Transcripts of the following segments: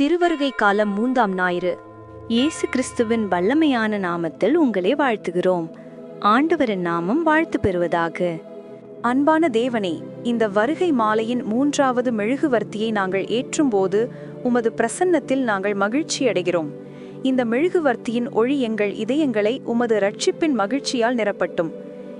திருவருகை காலம் மூன்றாம் ஞாயிறு. இயேசு கிறிஸ்துவின் வல்லமையான நாமத்தில் உங்களை வாழ்த்துகிறோம். ஆண்டவரின் நாமம் வாழ்த்து பெறுவதாக. அன்பான தேவனே இந்த வருகை மாலையின் மூன்றாவது மெழுகுவர்த்தியை நாங்கள் ஏற்றும்போது உமது பிரசன்னத்தில் நாங்கள் மகிழ்ச்சி அடைகிறோம். இந்த மெழுகுவர்த்தியின் ஒளி எங்கள் இதயங்களை உமது ரட்சிப்பின் மகிழ்ச்சியால் நிரப்பட்டும்.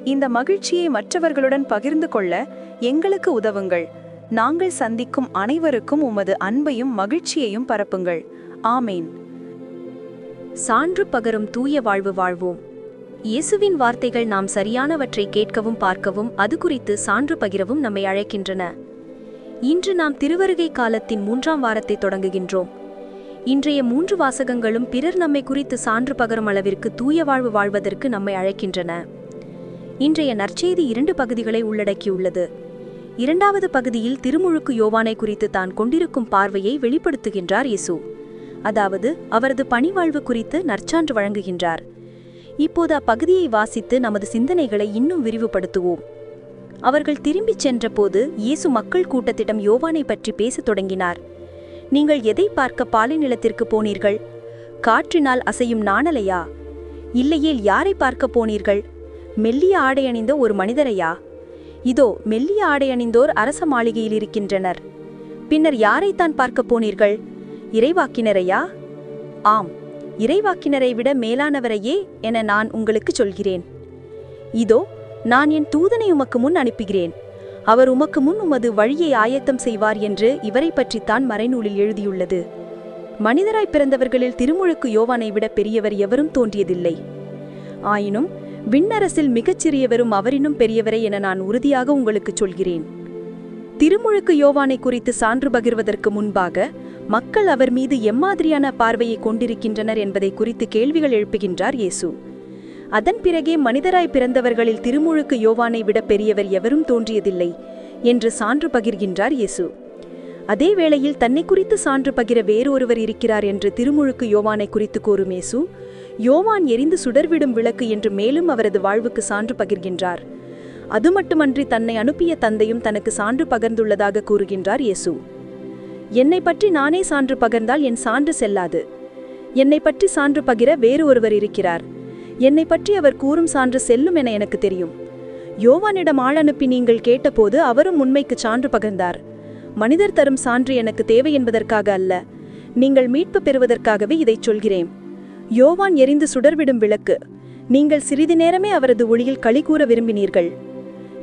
இந்த மகிழ்ச்சியை மற்றவர்களுடன் பகிர்ந்து கொள்ள எங்களுக்கு உதவுங்கள். நாங்கள் சந்திக்கும் அனைவருக்கும் உமது அன்பையும் மகிழ்ச்சியையும் பரப்புங்கள். ஆமேன். சான்று பகரும் தூய வாழ்வு வாழ்வோம். இயேசுவின் வார்த்தைகள் நாம் சரியானவற்றை கேட்கவும் பார்க்கவும் அது குறித்து சான்று பகிரவும் நம்மை அழைக்கின்றன. இன்று நாம் திருவருகை காலத்தின் மூன்றாம் வாரத்தை தொடங்குகின்றோம். இன்றைய மூன்று வாசகங்களும் பிறர் நம்மை குறித்து சான்று பகரும் அளவிற்கு தூய வாழ்வு வாழ்வதற்கு நம்மை அழைக்கின்றன. இன்றைய நற்செய்தி இரண்டு பகுதிகளை உள்ளடக்கியுள்ளது. இரண்டாவது பகுதியில் திருமுழுக்கு யோவானை குறித்து தான் கொண்டிருக்கும் பார்வையை வெளிப்படுத்துகின்றார் இயேசு. அதாவது அவரது பணிவாழ்வு குறித்து நற்சான்று வழங்குகின்றார். இப்போது அப்பகுதியை வாசித்து நமது சிந்தனைகளை இன்னும் விரிவுபடுத்துவோம். அவர்கள் திரும்பிச் சென்றபோது இயேசு மக்கள் கூட்டத்திடம் யோவானை பற்றி பேசத் தொடங்கினார். நீங்கள் எதை பார்க்க பாலை நிலத்திற்கு போனீர்கள்? காற்றினால் அசையும் நாணலையா? இல்லையேல் யாரை பார்க்க போனீர்கள்? மெல்லிய ஆடை அணிந்த ஒரு மனிதரையா? இதோ மெல்லிய ஆடை அணிந்தோர் அரச மாளிகையில் இருக்கின்றனர். பின்னர் யாரைத்தான் பார்க்கப் போனீர்கள்? இறைவாக்கினரையா? ஆம் இறைவாக்கினரை விட மேலானவரையே என நான் உங்களுக்கு சொல்கிறேன். இதோ நான் என் தூதனை உமக்கு முன் அனுப்புகிறேன். அவர் உமக்கு முன் உமது வழியை ஆயத்தம் செய்வார் என்று இவரை பற்றித்தான் மறைநூலில் எழுதியுள்ளது. மனிதராய் பிறந்தவர்களில் திருமுழுக்கு யோவானை விட பெரியவர் எவரும் தோன்றியதில்லை. ஆயினும் விண்ணரசில் மிகச்சிறியவரும் அவரினும் பெரியவரே என நான் உறுதியாக உங்களுக்குச் சொல்கிறேன். திருமுழுக்கு யோவானை குறித்து சான்று பகிர்வதற்கு முன்பாக மக்கள் அவர் மீது எம்மாதிரியான பார்வையை கொண்டிருக்கின்றனர் என்பதை குறித்து கேள்விகள் எழுப்புகின்றார் இயேசு. அதன் பிறகே மனிதராய் பிறந்தவர்களில் திருமுழுக்கு யோவானை விட பெரியவர் எவரும் தோன்றியதில்லை என்று சான்று பகிர்கின்றார் இயேசு. அதே வேளையில் தன்னை குறித்து சான்று பகிர வேறு ஒருவர் இருக்கிறார் என்று திருமுழுக்கு யோவானை குறித்து கூறும் இயேசு யோவான் எரிந்து சுடர்விடும் விளக்கு என்று மேலும் அவரது வாழ்வுக்கு சான்று பகிர்கின்றார். அது மட்டுமன்றி தன்னை அனுப்பிய தந்தையும் தனக்கு சான்று பகர்ந்துள்ளதாக கூறுகின்றார் இயேசு. என்னை பற்றி நானே சான்று பகர்ந்தால் என் சான்று செல்லாது. என்னை பற்றி சான்று பகிர வேறு ஒருவர் இருக்கிறார். என்னை பற்றி அவர் கூறும் சான்று செல்லும் என எனக்கு தெரியும். யோவானிடம் ஆள் அனுப்பி நீங்கள் கேட்டபோது அவரும் உண்மைக்கு சான்று பகிர்ந்தார். மனிதர் தரும் சான்று எனக்கு தேவை என்பதற்காக அல்ல. நீங்கள் மீட்பு பெறுவதற்காகவே இதைச் சொல்கிறேன். யோவான் எரிந்து சுடர்விடும் விளக்கு. நீங்கள் சிறிது நேரமே அவரது ஒளியில் களி கூற விரும்பினீர்கள்.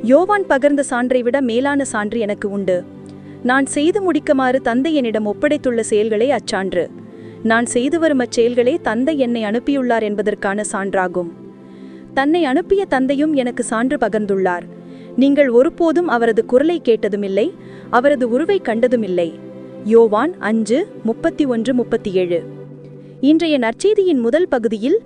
யோவான் பகர்ந்த சான்றை விட மேலான சான்று எனக்கு உண்டு. நான் செய்து முடிக்குமாறு தந்தை என்னிடம் ஒப்படைத்துள்ள செயல்களே அச்சான்று. நான் செய்து வரும் அச்செயல்களே தந்தை என்னை அனுப்பியுள்ளார் என்பதற்கான சான்றாகும். தன்னை அனுப்பிய தந்தையும் எனக்கு சான்று பகர்ந்துள்ளார். நீங்கள் ஒருபோதும் அவரது குரலை கேட்டதுமில்லை அவரது உருவை கண்டதுமில்லை. யோவான் அஞ்சு முப்பத்தி ஒன்று முப்பத்தி ஏழு. இன்றைய நற்செய்தியின் முதல் பகுதியில்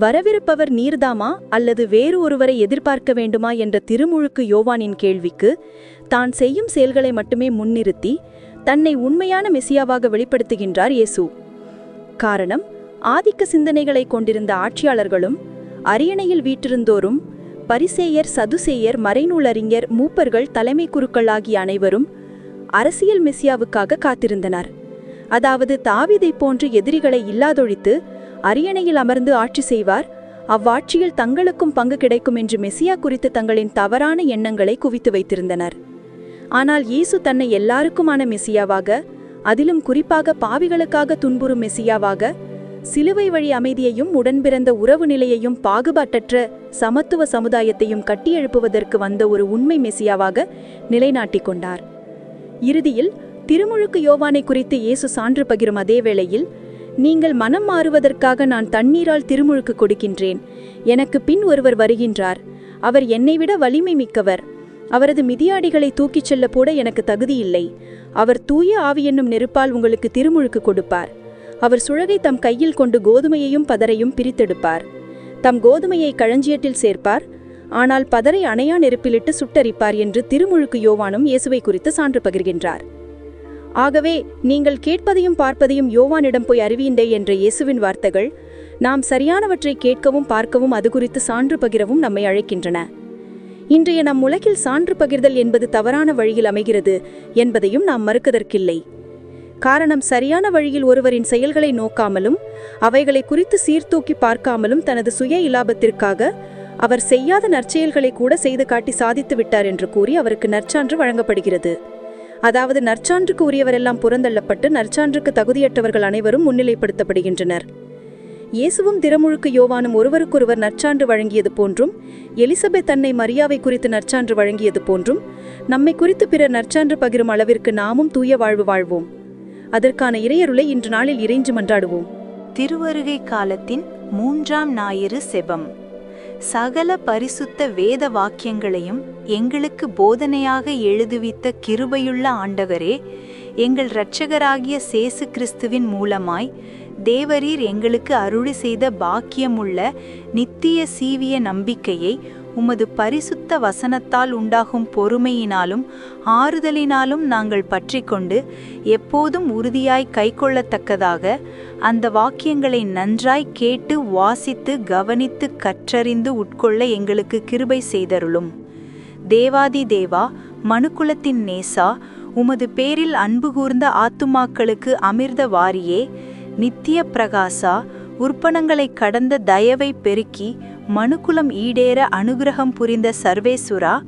வரவிருப்பவர் நீர்தாமா அல்லது வேறு ஒருவரை எதிர்பார்க்க வேண்டுமா? என்ற திருமுழுக்கு யோவானின் கேள்விக்கு தான் செய்யும் செயல்களை மட்டுமே முன்னிறுத்தி தன்னை உண்மையான மெசியாவாக வெளிப்படுத்துகின்றார் இயேசு. காரணம் ஆதிக்க சிந்தனைகளை கொண்டிருந்த ஆட்சியாளர்களும் அரியணையில் வீற்றிருந்தோரும் பரிசேயர் சதுசேயர் மறைநூலறிஞர் மூப்பர்கள் தலைமை குருக்கள் ஆகிய அனைவரும் அரசியல் மெசியாவுக்காக காத்திருந்தனர். அதாவது தாவிதை போன்று எதிரிகளை இல்லாதொழித்து அரியணையில் அமர்ந்து ஆட்சி செய்வார். அவ்வாட்சியில் தங்களுக்கும் பங்கு கிடைக்கும் என்று மெசியா குறித்து தங்களின் தவறான எண்ணங்களை குவித்து வைத்திருந்தனர். ஆனால் இயேசு தன்னை எல்லாருக்குமான மெசியாவாக அதிலும் குறிப்பாக பாவிகளுக்காக துன்புறும் மெசியாவாக சிலுவை வழி அமைதியையும் உடன்பிறந்த உறவு நிலையையும் பாகுபாட்டற்ற சமத்துவ சமுதாயத்தையும் கட்டியெழுப்புவதற்கு வந்த ஒரு உண்மை மெசியாவாக நிலைநாட்டிக் கொண்டார். இறுதியில் திருமுழுக்கு யோவானை குறித்து இயேசு சான்று பகிரும் அதே வேளையில் நீங்கள் மனம் மாறுவதற்காக நான் தண்ணீரால் திருமுழுக்கு கொடுக்கின்றேன். எனக்கு பின் ஒருவர் வருகின்றார். அவர் என்னை விட வலிமை மிக்கவர். அவரது மிதியாடிகளை தூக்கிச் செல்ல கூட எனக்கு தகுதியில்லை. அவர் தூய ஆவி என்னும் நெருப்பால் உங்களுக்கு திருமுழுக்கு கொடுப்பார். அவர் சுழகை தம் கையில் கொண்டு கோதுமையையும் பதரையும் பிரித்தெடுப்பார். தம் கோதுமையை களஞ்சியத்தில் சேர்ப்பார். ஆனால் பதரை அணையா நெருப்பிலிட்டு சுட்டரிப்பார் என்று திருமுழுக்கு யோவானும் இயேசுவை குறித்து சான்று பகிர்கின்றார். ஆகவே நீங்கள் கேட்பதையும் பார்ப்பதையும் யோவானிடம் போய் அறிவியுண்டே என்ற இயேசுவின் வார்த்தைகள் நாம் சரியானவற்றை கேட்கவும் பார்க்கவும் அது குறித்து சான்று பகிரவும் நம்மை அழைக்கின்றன. இன்றைய நம் உலகில் சான்று பகிர்தல் என்பது தவறான வழியில் அமைகிறது என்பதையும் நாம் மறுக்கதற்கில்லை. காரணம் சரியான வழியில் ஒருவரின் செயல்களை நோக்காமலும் அவைகளை குறித்து சீர்தூக்கி பார்க்காமலும் தனது சுய இலாபத்திற்காக அவர் செய்யாத நற்செயல்களை கூட செய்து காட்டி சாதித்து விட்டார் என்று கூறி அவருக்கு நற்சான்று வழங்கப்படுகிறது. அதாவது நற்சான்றுக்கு உரியவரெல்லாம் புறந்தள்ளப்பட்டு நற்சான்றுக்கு தகுதியற்றவர்கள் அனைவரும் முன்னிலைப்படுத்தப்படுகின்றனர். இயேசுவும் திறமுழுக்கு யோவானும் ஒருவருக்கொருவர் நற்சான்று வழங்கியது போன்றும் எலிசபெத் தன்னை மரியாவை குறித்து நற்சான்று வழங்கியது போன்றும் நம்மை குறித்து பிறர் நற்சான்று பகிரும் அளவிற்கு நாமும் தூய வாழ்வு வாழ்வோம். அதற்கான இறையருளை இன்று நாளில் இறைஞ்சு மன்றாடுவோம் திருவருகை காலத்தின் மூன்றாம் ஞாயிறு செபம். சகல பரிசுத்த வேத வாக்கியங்களையும் எங்களுக்கு போதனையாக எழுதுவித்த கிருபையுள்ள ஆண்டவரே எங்கள் இரட்சகராகிய சேசு கிறிஸ்துவின் மூலமாய் தேவரீர் எங்களுக்கு அருளி செய்த பாக்கியமுள்ள நித்திய சீவிய நம்பிக்கையை உமது பரிசுத்த வசனத்தால் உண்டாகும் பொறுமையினாலும் ஆறுதலினாலும் நாங்கள் பற்றிக்கொண்டு எப்போதும் உறுதியாய் கைக்கொள்ளத்தக்கதாக அந்த வாக்கியங்களை நன்றாய் கேட்டு வாசித்து கவனித்து கற்றறிந்து உட்கொள்ள எங்களுக்கு கிருபை செய்தருளும். தேவாதி தேவா மனுக்குலத்தின் நேசா உமது பேரில் அன்பு கூர்ந்த ஆத்துமாக்களுக்கு அமிர்த வாரியே நித்திய பிரகாசா உற்பனங்களை கடந்த தயவை பெருக்கி மனுக்குலம் ஈடேற அனுகிரகம் புரிந்த சர்வேசுரா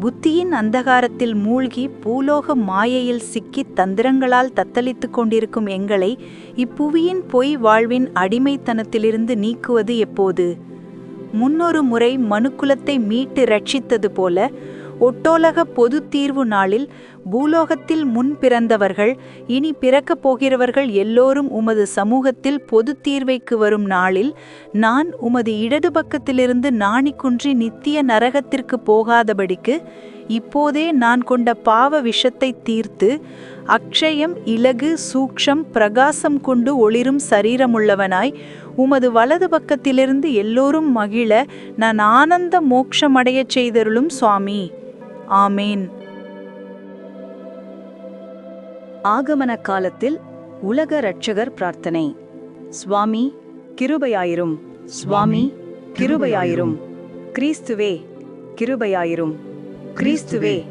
புத்தியின் அந்தகாரத்தில் மூழ்கி பூலோக மாயையில் சிக்கி தந்திரங்களால் தத்தளித்து கொண்டிருக்கும் எங்களை இப்புவியின் பொய் வாழ்வின் அடிமைத்தனத்திலிருந்து நீக்குவது எப்போது? முன்னொரு முறை மனுக்குலத்தை மீட்டு ரட்சித்தது போல ஒட்டோலக பொது தீர்வு நாளில் பூலோகத்தில் முன் பிறந்தவர்கள் இனி பிறக்கப் போகிறவர்கள் எல்லோரும் உமது சமூகத்தில் பொது தீர்வைக்கு வரும் நாளில் நான் உமது இடது பக்கத்திலிருந்து நாணிக்குன்றி நித்திய நரகத்திற்கு போகாதபடிக்கு இப்போதே நான் கொண்ட பாவ விஷத்தை தீர்த்து அக்ஷயம் இலகு சூக்ஷம் பிரகாசம் கொண்டு ஒளிரும் சரீரமுள்ளவனாய் உமது வலது பக்கத்திலிருந்து எல்லோரும் மகிழ நான் ஆனந்த மோட்சமடையச் செய்தருளும் சுவாமி. ஆமேன். ஆகமன காலத்தில் உலக இரட்சகர் பிரார்த்தனை. சுவாமி கிருபையாயிரும். சுவாமி கிருபையாயிரும். கிறிஸ்துவே கிருபையாயிரும். கிறிஸ்துவே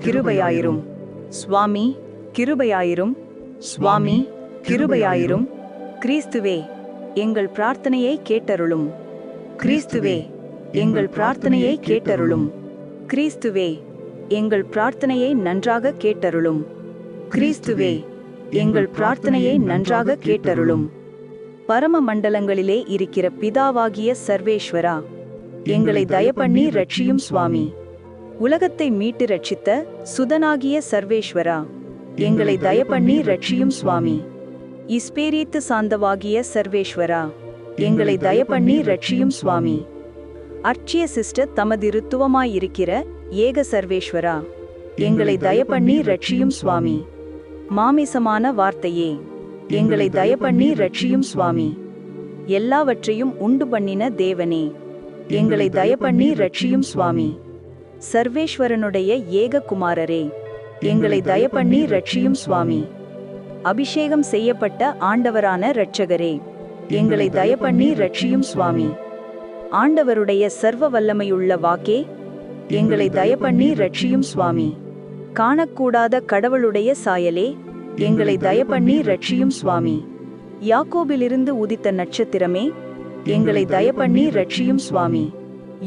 கிருபையாயிரும். சுவாமி கிருபையாயிரும். சுவாமி கிருபையாயிரும். கிறிஸ்துவே எங்கள் பிரார்த்தனையை கேட்டருளும். கிறிஸ்துவே எங்கள் பிரார்த்தனையை கேட்டருளும். கிறிஸ்துவே எங்கள் பிரார்த்தனையை நன்றாக கேட்டருளும். கிறிஸ்துவே எங்கள் பிரார்த்தனையை நன்றாக கேட்டருளும். பரம மண்டலங்களிலே இருக்கிற பிதாவாகிய சர்வேஸ்வரா எங்களை தயப்பண்ணி ரட்சியும் சுவாமி. உலகத்தை மீட்டு ரட்சித்த சுதனாகிய சர்வேஸ்வரா எங்களை தயப்பண்ணி ரட்சியும் சுவாமி. இஸ்பேரீத்து சாந்தவாகிய சர்வேஸ்வரா எங்களை தயப்பண்ணி ரட்சியும் சுவாமி. அர்ச்சிய சிஸ்டர் தமது ருத்துவமாயிருக்கிற ஏக சர்வேஸ்வரா எங்களை தயப்பண்ணி ரட்சியும் சுவாமி. மாமிசமான வார்த்தையே எங்களை தயப்பண்ணி ரட்சியும் சுவாமி. எல்லாவற்றையும் உண்டு பண்ணின தேவனே எங்களை தயப்பண்ணி ரட்சியும் சுவாமி. சர்வேஸ்வரனுடைய ஏக குமாரரே எங்களை தயப்பண்ணி ரட்சியும் சுவாமி. அபிஷேகம் செய்யப்பட்ட ஆண்டவரான இரட்சகரே எங்களை தயப்பண்ணி ரட்சியும் சுவாமி. ஆண்டவருடைய சர்வ வல்லமையுள்ள வாக்கே எங்களை தயப்பண்ணி ரட்சியும் சுவாமி. காணக்கூடாத கடவுளுடைய சாயலே எங்களை தயப்பண்ணி ரட்சியும் சுவாமி. யாக்கோபிலிருந்து உதித்த நட்சத்திரமே எங்களை தயப்பண்ணி ரட்சியும் சுவாமி.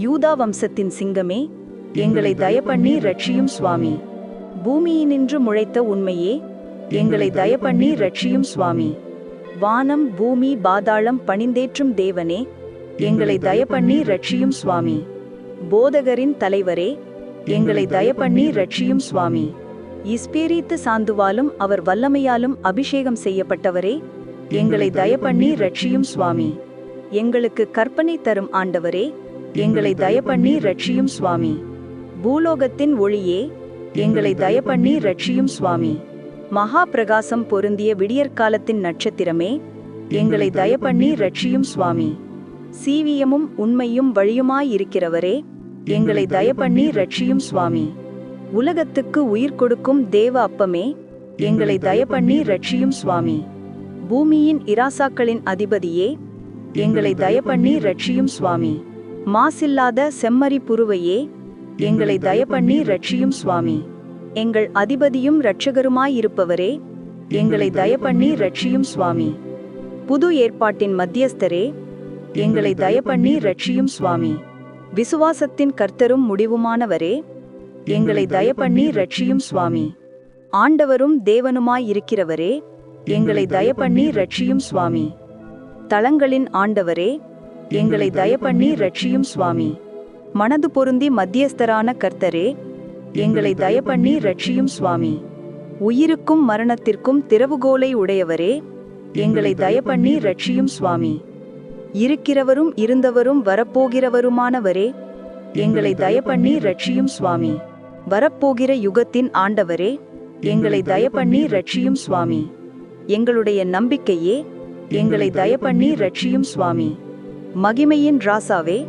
யூதா வம்சத்தின் சிங்கமே எங்களை தயப்பண்ணி ரட்சியும் சுவாமி. பூமியினின்று முளைத்த உண்மையே எங்களை தயப்பண்ணி ரட்சியும் சுவாமி. வானம் பூமி பாதாளம் பணிந்தேற்றும் தேவனே எங்களை தயப்பண்ணி ரட்சியும் சுவாமி. போதகரின் தலைவரே எங்களை தயப்பண்ணி ரட்சியும் சுவாமி. இஸ்பேரீத்து சாந்துவாலும் அவர் வல்லமையாலும் அபிஷேகம் செய்யப்பட்டவரே எங்களை தயப்பண்ணி ரட்சியும் சுவாமி. எங்களுக்கு கற்பனை தரும் ஆண்டவரே எங்களை தயப்பண்ணி ரட்சியும் சுவாமி. பூலோகத்தின் ஒளியே எங்களை தயப்பண்ணி ரட்சியும் சுவாமி. மகா பிரகாசம் பொருந்திய விடியற்காலத்தின் நட்சத்திரமே எங்களை தயப்பண்ணி ரட்சியும் சுவாமி. சீவியமும் உண்மையும் வழியுமாயிருக்கிறவரே எங்களை தயப்பண்ணி ரட்சியும் சுவாமி. உலகத்துக்கு உயிர் கொடுக்கும் தேவ அப்பமே எங்களை தயப்பண்ணி ரட்சியும் சுவாமி. பூமியின் இராசாக்களின் அதிபதியே எங்களை தயப்பண்ணி ரட்சியும் சுவாமி. மாசில்லாத செம்மறி புருவையே எங்களை தயப்பண்ணி ரட்சியும் சுவாமி. எங்கள் அதிபதியும் இரட்சகருமாயிருப்பவரே எங்களை தயப்பண்ணி ரட்சியும் சுவாமி. புது ஏற்பாட்டின் மத்தியஸ்தரே எங்களை தயப்பண்ணி ரட்சியும் சுவாமி. விசுவாசத்தின் கர்த்தரும் முடிவுமானவரே. எங்களை தயப்பண்ணி ரட்சியும் சுவாமி. ஆண்டவரும் தேவனுமாய் இருக்கிறவரே. எங்களை தயப்பண்ணி ரட்சியும் சுவாமி. தலங்களின் ஆண்டவரே. எங்களை தயப்பண்ணி ரட்சியும் சுவாமி. மனது பொருந்தி மத்தியஸ்தரான கர்த்தரே. எங்களை தயப்பண்ணி ரட்சியும் சுவாமி. உயிருக்கும் மரணத்திற்கும் திறவுகோலை உடையவரே. எங்களை தயப்பண்ணி ரட்சியும் சுவாமி. இருக்கிறவரும் இருந்தவரும் வரப்போகிறவருமானவரே. எங்களை தயப்பண்ணி ரட்சியும் சுவாமி. வரப்போகிற யுகத்தின் ஆண்டவரே. எங்களை தயப்பண்ணி ரட்சியும் சுவாமி. எங்களுடைய நம்பிக்கையே. எங்களை தயப்பண்ணி ரட்சியும் சுவாமி. மகிமையின் ராசாவே.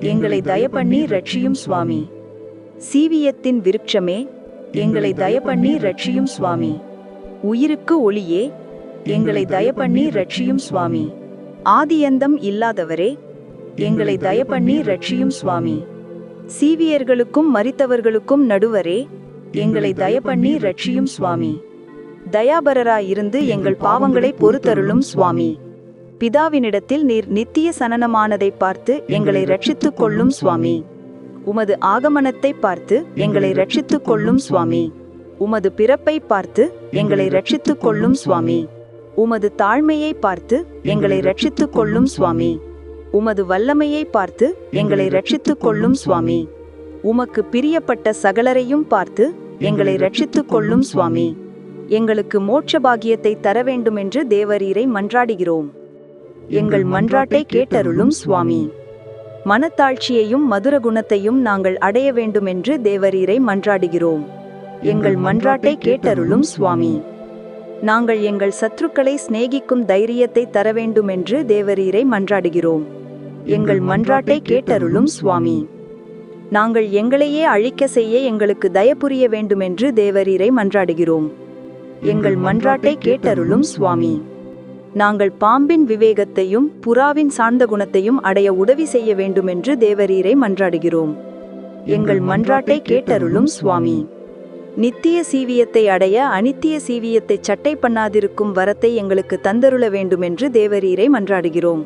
எங்களை தயப்பண்ணி ரட்சியும் சுவாமி. சீவியத்தின் விருட்சமே. எங்களை தயப்பண்ணி ரட்சியும் சுவாமி. உயிருக்கு ஒளியே. எங்களை தயப்பண்ணி ரட்சியும் சுவாமி. ஆதியந்தம் இல்லாதவரே எங்களை தயப்பண்ணி ரட்சியும் சுவாமி. சீவியர்களுக்கும் மரித்தவர்களுக்கும் நடுவரே எங்களை தயப்பண்ணி ரட்சியும் சுவாமி. தயாபரராயிருந்து எங்கள் பாவங்களை பொறுத்தருளும் சுவாமி. பிதாவினிடத்தில் நீர் நித்திய சனனமானதை பார்த்து எங்களை ரட்சித்துக் கொள்ளும் சுவாமி. உமது ஆகமனத்தை பார்த்து எங்களை ரட்சித்துக் கொள்ளும் சுவாமி. உமது பிறப்பை பார்த்து எங்களை ரட்சித்துக் கொள்ளும் சுவாமி. உமது தாழ்மையை பார்த்து எங்களை ரட்சித்துக் கொள்ளும் சுவாமி. உமது வல்லமையை பார்த்து எங்களை ரட்சித்துக் கொள்ளும் சுவாமி. உமக்கு பிரியப்பட்ட சகலரையும் பார்த்து எங்களை ரட்சித்துக் கொள்ளும் சுவாமி. எங்களுக்கு மோட்ச பாக்கியத்தை தர வேண்டுமென்று தேவரீரை மன்றாடுகிறோம். எங்கள் மன்றாட்டை கேட்டருளும் சுவாமி. மனத்தாழ்ச்சியையும் மதுர குணத்தையும் நாங்கள் அடைய வேண்டுமென்று தேவரீரை மன்றாடுகிறோம். எங்கள் மன்றாட்டை கேட்டருளும் சுவாமி. நாங்கள் எங்கள் சத்துருக்களை சிநேகிக்கும் தைரியத்தை தர வேண்டுமென்று தேவரீரை மன்றாடுகிறோம். எங்கள் மன்றாட்டை கேட்டருளும் சுவாமி. நாங்கள் எங்களையே அழிக்க செய்ய எங்களுக்கு தயபுரிய வேண்டுமென்று தேவரீரை மன்றாடுகிறோம். எங்கள் மன்றாட்டை கேட்டருளும் சுவாமி. நாங்கள் பாம்பின் விவேகத்தையும் புறாவின் சார்ந்த குணத்தையும் அடைய உதவி செய்ய வேண்டுமென்று தேவரீரை மன்றாடுகிறோம். எங்கள் மன்றாட்டை கேட்டருளும் சுவாமி. நித்திய சீவியத்தை அடைய அனித்திய சீவியத்தை சட்டை பண்ணாதிருக்கும் வரத்தை எங்களுக்கு தந்தருள வேண்டுமென்று தேவரீரை மன்றாடுகிறோம்.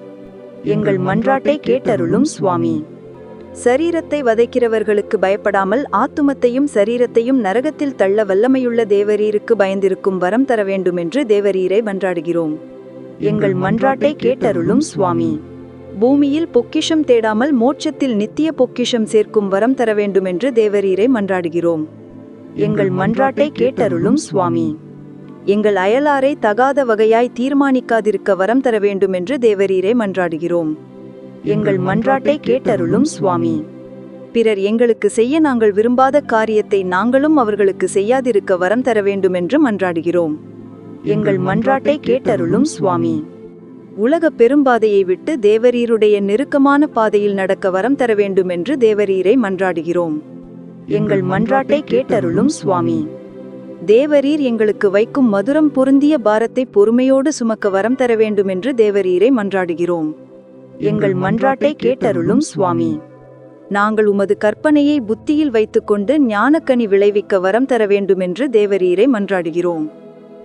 எங்கள் மன்றாட்டை கேட்டருளும் சுவாமி. சரீரத்தை வதைக்கிறவர்களுக்கு பயப்படாமல் ஆத்துமத்தையும் சரீரத்தையும் நரகத்தில் தள்ள வல்லமையுள்ள தேவரீருக்கு பயந்திருக்கும் வரம் தர வேண்டுமென்று தேவரீரை மன்றாடுகிறோம். எங்கள் மன்றாட்டை கேட்டருளும் சுவாமி. பூமியில் பொக்கிஷம் தேடாமல் மோட்சத்தில் நித்திய பொக்கிஷம் சேர்க்கும் வரம் தர வேண்டுமென்று தேவரீரை மன்றாடுகிறோம். எங்கள் மன்றாட்டை கேட்டருளும் சுவாமி. எங்கள் அயலாரை தகாத வகையாய் தீர்மானிக்காதிருக்க வரம் தர வேண்டுமென்று தேவரீரை மன்றாடுகிறோம். எங்கள் மன்றாட்டை கேட்டருளும் சுவாமி. பிறர் எங்களுக்கு செய்ய நாங்கள் விரும்பாத காரியத்தை நாங்களும் அவர்களுக்கு செய்யாதிருக்க வரம் தர வேண்டுமென்று மன்றாடுகிறோம். எங்கள் மன்றாட்டை கேட்டருளும் சுவாமி. உலக பெரும்பாதையை விட்டு தேவரீருடைய நெருக்கமான பாதையில் நடக்க வரம் தர வேண்டுமென்று தேவரீரை மன்றாடுகிறோம். எங்கள் மன்றாட்டை கேட்டருளும் சுவாமி. தேவரீர் எங்களுக்கு வைக்கும் மதுரம் பொருந்திய பாரத்தை பொறுமையோடு சுமக்க வரம் தர வேண்டுமென்று தேவரீரை மன்றாடுகிறோம். எங்கள் மன்றாட்டை கேட்டருளும் சுவாமி. நாங்கள் உமது கற்பனையை புத்தியில் வைத்துக்கொண்டு ஞானக்கனி விளைவிக்க வரம் தர வேண்டுமென்று தேவரீரை மன்றாடுகிறோம்.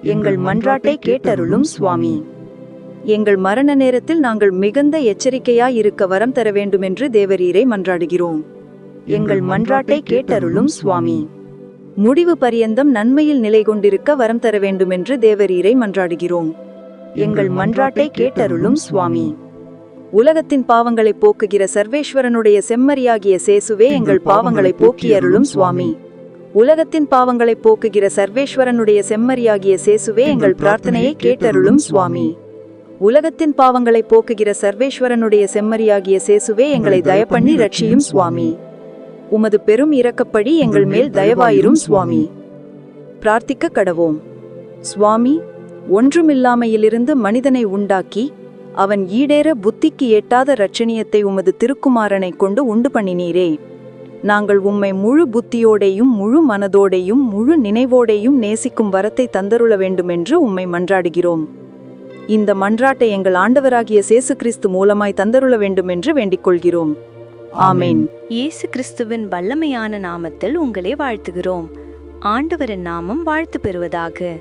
எங்கள் மன்றாட்டை கேட்டருளும் சுவாமி. எங்கள் மரண நேரத்தில் நாங்கள் மிகுந்த எச்சரிக்கையாய் இருக்க வரம் தர வேண்டுமென்று தேவரீரை மன்றாடுகிறோம். எங்கள் மன்றாட்டை கேட்டருளும் சுவாமி. முடிவு பரியந்தம் நன்மையில் நிலை கொண்டிருக்க வரம் தர வேண்டுமென்று தேவரீரை மன்றாடுகிறோம். எங்கள் மன்றாட்டை கேட்டருளும் சுவாமி. உலகத்தின் பாவங்களை போக்குகிற சர்வேஸ்வரனுடைய செம்மறியாகிய சேசுவே எங்கள் பாவங்களை போக்கி அருளும் சுவாமி. உலகத்தின் பாவங்களை போக்குகிற சர்வேஸ்வரனுடைய செம்மறியாகிய சேசுவே எங்கள் பிரார்த்தனையை கேட்டருளும் சுவாமி. உலகத்தின் பாவங்களை போக்குகிற சர்வேஸ்வரனுடைய செம்மறியாகிய சேசுவே எங்களை தயப்பண்ணி ரட்சியும் சுவாமி. உமது பெரும் இரக்கப்படி எங்கள் மேல் தயவாயிரும் சுவாமி. பிரார்த்திக்க கடவோம். சுவாமி ஒன்றுமில்லாமையிலிருந்து மனிதனை உண்டாக்கி அவன் ஈடேற புத்திக்கு எட்டாத இரட்சணியத்தை உமது திருக்குமாரனை கொண்டு உண்டு பண்ணினீரே. நாங்கள் உம்மை முழு புத்தியோடேயும் முழு மனதோடேயும் முழு நினைவோடேயும் நேசிக்கும் வரத்தை தந்தருள வேண்டுமென்று உம்மை மன்றாடுகிறோம். இந்த மன்றாட்டை எங்கள் ஆண்டவராகிய சேசு கிறிஸ்து மூலமாய் தந்தருள வேண்டுமென்று வேண்டிக் கொள்கிறோம். ஆமேன். இயேசு கிறிஸ்துவின் வல்லமையான நாமத்தில் உங்களை வாழ்த்துகிறோம். ஆண்டவரின் நாமம் வாழ்த்து பெறுவதாக.